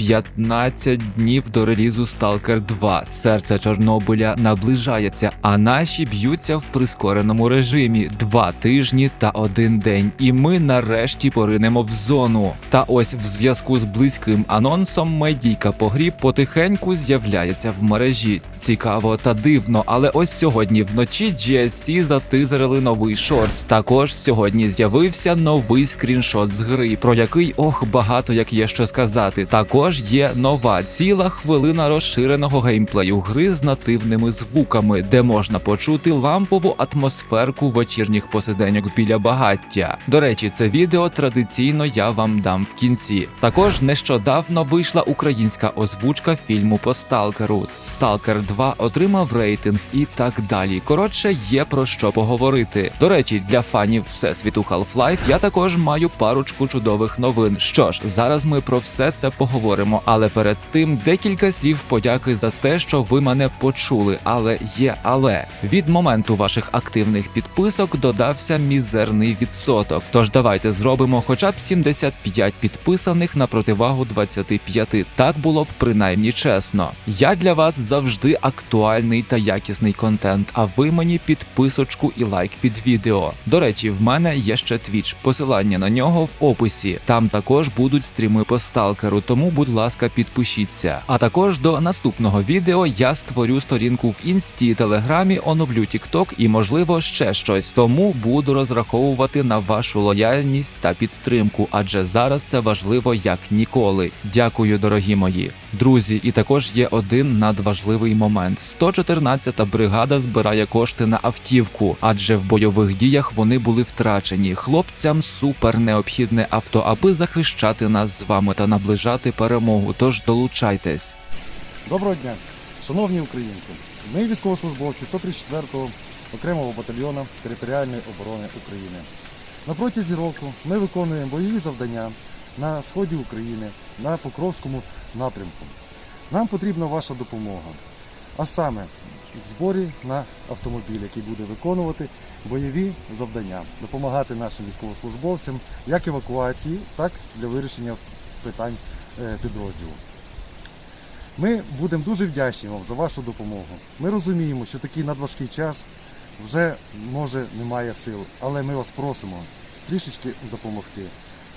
15 днів до релізу Stalker 2. Серце Чорнобиля наближається, а наші б'ються в прискореному режимі два тижні та один день. І ми нарешті поринемо в зону. Та ось в зв'язку з близьким анонсом медійка по грі потихеньку з'являється в мережі. Цікаво та дивно, але ось сьогодні вночі GSC затизерили новий шортс. Також сьогодні з'явився новий скріншот з гри, про який ох багато як є що сказати. Також є нова ціла хвилина розширеного геймплею гри з нативними звуками, де можна почути лампову атмосферку вечірніх посиденьок біля багаття. До речі, це відео традиційно я вам дам в кінці. Також нещодавно вийшла українська озвучка фільму по сталкеру. Сталкер 2 отримав рейтинг і так далі. Коротше, є про що поговорити. До речі, для фанів всесвіту Half-Life я також маю парочку чудових новин. Що ж, зараз ми про все це поговоримо. Але перед тим декілька слів подяки за те, що ви мене почули. Але є але від моменту ваших активних підписок додався мізерний відсоток. Тож давайте зробимо хоча б 75 підписаних на противагу 25. Так було б принаймні чесно. Я для вас завжди актуальний та якісний контент. А ви мені підписочку і лайк під відео. До речі, в мене є ще твіч. Посилання на нього в описі. Там також будуть стріми по сталкеру, тому, будь ласка, підпишіться. А також до наступного відео я створю сторінку в інсті, телеграмі, оновлю тікток і, можливо, ще щось. Тому буду розраховувати на вашу лояльність та підтримку, адже зараз це важливо як ніколи. Дякую, дорогі мої друзі. І також є один надважливий момент: 114-та бригада збирає кошти на автівку, адже в бойових діях вони були втрачені. Хлопцям супер необхідне авто, аби захищати нас з вами та наближати перемогу. Тож долучайтесь. Доброго дня, шановні українці. Ми військовослужбовці 134-го окремого батальйону територіальної оборони України. На протязі року ми виконуємо бойові завдання на сході України, на Покровському напрямку. Нам потрібна ваша допомога, а саме в зборі на автомобіль, який буде виконувати бойові завдання, допомагати нашим військовослужбовцям як евакуації, так і для вирішення питань е, підрозділу. Ми будемо дуже вдячні вам за вашу допомогу. Ми розуміємо, що такий надважкий час вже може немає сил, але ми вас просимо трішечки допомогти.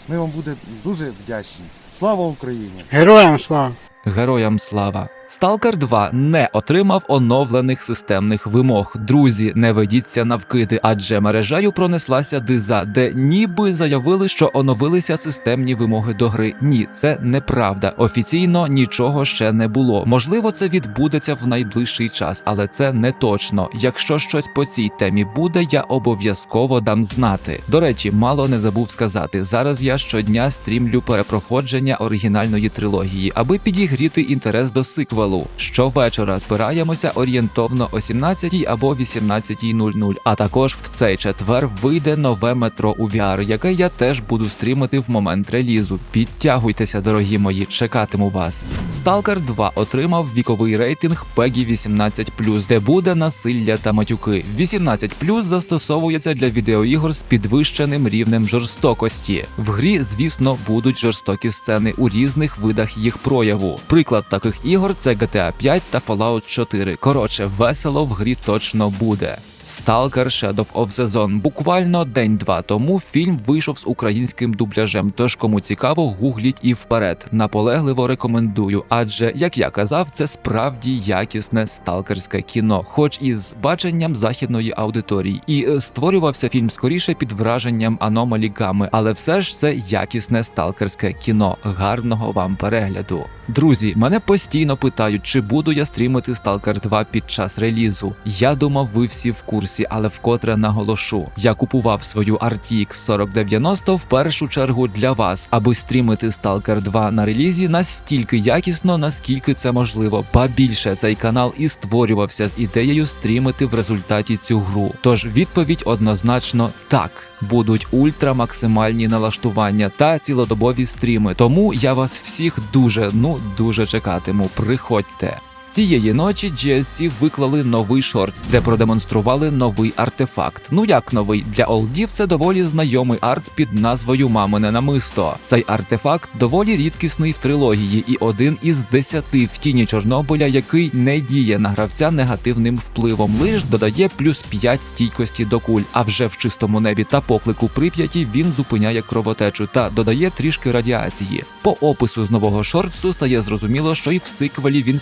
Ми вам будемо дуже вдячні. Слава Україні! Героям слава! Героям слава! Stalker 2 не отримав оновлених системних вимог. Друзі, не ведіться на вкиди, адже мережею пронеслася диза, де ніби заявили, що оновилися системні вимоги до гри. Ні, це неправда. Офіційно нічого ще не було. Можливо, це відбудеться в найближчий час, але це не точно. Якщо щось по цій темі буде, я обов'язково дам знати. До речі, мало не забув сказати. Зараз я щодня стрімлю перепроходження оригінальної трилогії, аби підігріти інтерес до сиквелу. Щовечора збираємося орієнтовно о 17 або 18.00. А також в цей четвер вийде нове метро у VR, яке я теж буду стрімити в момент релізу. Підтягуйтеся, дорогі мої, чекатиму вас. Stalker 2 отримав віковий рейтинг PEGI 18 де буде насилля та матюки. 18 застосовується для відеоігор з підвищеним рівнем жорстокості. В грі, звісно, будуть жорстокі сцени у різних видах їх прояву. Приклад таких ігор це GTA 5 та Fallout 4. Коротше, весело в грі точно буде. Stalker Shadow of the Zone. Буквально день-два тому фільм вийшов з українським дубляжем. Тож кому цікаво, гугліть і вперед. Наполегливо рекомендую. Адже, як я казав, це справді якісне сталкерське кіно, хоч і з баченням західної аудиторії. І е, створювався фільм скоріше під враженням аномалі гами, але все ж це якісне сталкерське кіно. Гарного вам перегляду. Друзі, мене постійно питають, чи буду я стрімити Stalker 2 під час релізу. Я думав, ви всі в курсі, але вкотре наголошу. Я купував свою RTX 4090 в першу чергу для вас, аби стрімити Stalker 2 на релізі настільки якісно, наскільки це можливо. Ба більше цей канал і створювався з ідеєю стрімити в результаті цю гру. Тож відповідь однозначно так. Будуть ультрамаксимальні налаштування та цілодобові стріми. Тому я вас всіх дуже, ну дуже чекатиму. Приходьте. Цієї ночі GSC виклали новий шортс, де продемонстрували новий артефакт. Ну як новий для олдів це доволі знайомий арт під назвою Мамине намисто. Цей артефакт доволі рідкісний в трилогії і один із десяти в тіні Чорнобиля, який не діє на гравця негативним впливом, лиш додає плюс 5 стійкості до куль. А вже в чистому небі та поклику прип'яті він зупиняє кровотечу та додає трішки радіації. По опису з нового шортсу стає зрозуміло, що і в сиквелі він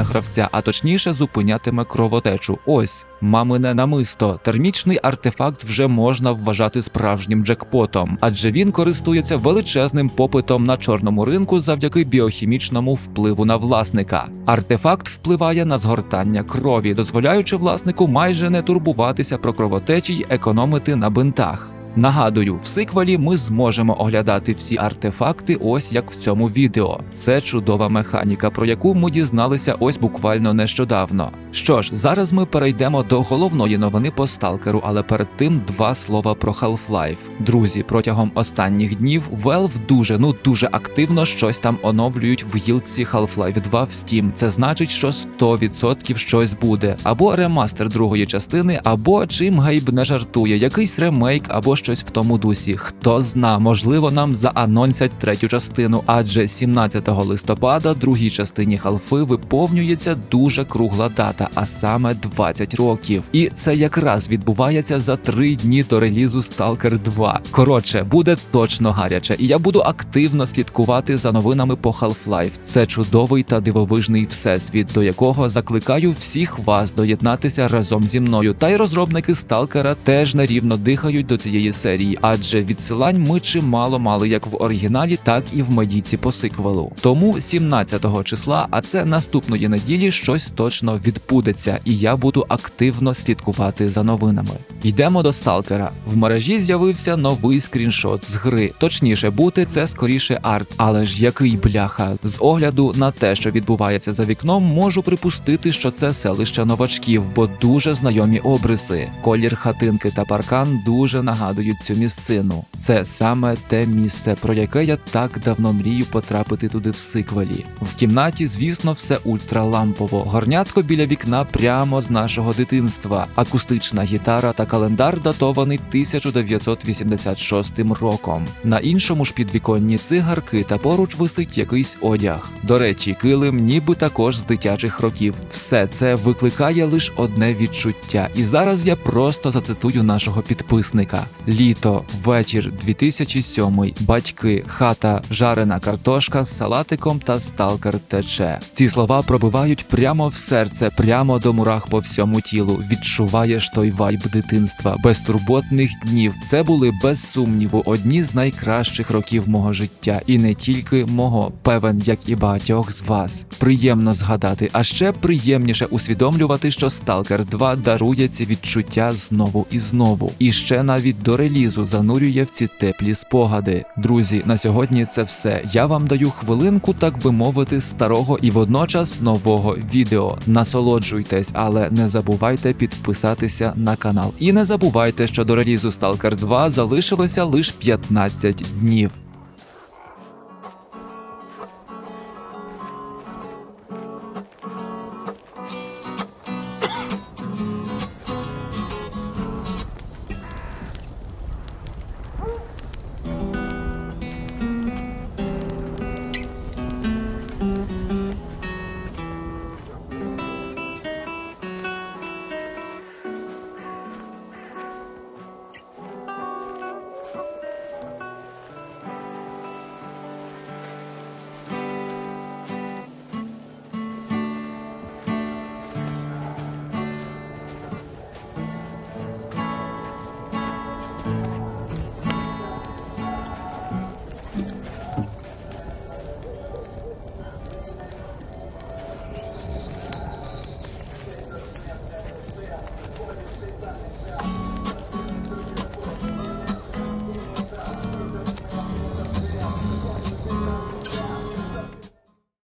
зцілюватиме гравця, а точніше зупинятиме кровотечу. Ось мамине намисто. Термічний артефакт вже можна вважати справжнім джекпотом, адже він користується величезним попитом на чорному ринку завдяки біохімічному впливу на власника. Артефакт впливає на згортання крові, дозволяючи власнику майже не турбуватися про кровотечі й економити на бинтах. Нагадую, в сиквелі ми зможемо оглядати всі артефакти, ось як в цьому відео. Це чудова механіка, про яку ми дізналися ось буквально нещодавно. Що ж, зараз ми перейдемо до головної новини по сталкеру, але перед тим два слова про Half-Life. Друзі, протягом останніх днів Valve дуже ну дуже активно щось там оновлюють в гілці Half-Life 2 в Steam. Це значить, що 100% щось буде, або ремастер другої частини, або чим Гейб не жартує, якийсь ремейк або щось в тому дусі. Хто зна, можливо, нам заанонсять третю частину, адже 17 листопада другій частині халфи виповнюється дуже кругла дата, а саме 20 років. І це якраз відбувається за три дні до релізу Stalker 2. Коротше, буде точно гаряче, і я буду активно слідкувати за новинами по Half-Life. Це чудовий та дивовижний всесвіт, до якого закликаю всіх вас доєднатися разом зі мною. Та й розробники Сталкера теж нерівно дихають до цієї серії, адже відсилань ми чимало мали як в оригіналі, так і в медійці по сиквелу. Тому 17-го числа, а це наступної неділі, щось точно відбудеться, і я буду активно слідкувати за новинами. Йдемо до сталкера. В мережі з'явився новий скріншот з гри. Точніше бути, це скоріше арт, але ж який бляха. З огляду на те, що відбувається за вікном, можу припустити, що це селище новачків, бо дуже знайомі обриси. Колір хатинки та паркан дуже нагадують цю місцину. Це саме те місце, про яке я так давно мрію потрапити туди в сиквелі. В кімнаті, звісно, все ультралампово. Горнятко біля вікна прямо з нашого дитинства. Акустична гітара та календар датований 1986 роком. На іншому ж підвіконні цигарки та поруч висить якийсь одяг. До речі, килим ніби також з дитячих років. Все це викликає лише одне відчуття. І зараз я просто зацитую нашого підписника: літо, вечір 2007, батьки, хата, жарена картошка з салатиком та сталкер тече. Ці слова пробивають прямо в серце, прямо до мурах по всьому тілу. Відчуваєш той вайб дитинства, безтурботних днів. Це були без сумніву одні з найкращих років мого життя, і не тільки мого, певен, як і багатьох з вас. Приємно згадати, а ще приємніше усвідомлювати, що Stalker 2 дарує ці відчуття знову і знову. І ще навіть до релізу занурює в ці теплі спогади. Друзі, на сьогодні це все. Я вам даю хвилинку, так би мовити, старого і водночас нового відео. Насолоджуйтесь, але не забувайте підписатися на канал. І не забувайте, що до релізу Stalker 2 залишилося лише 15 днів.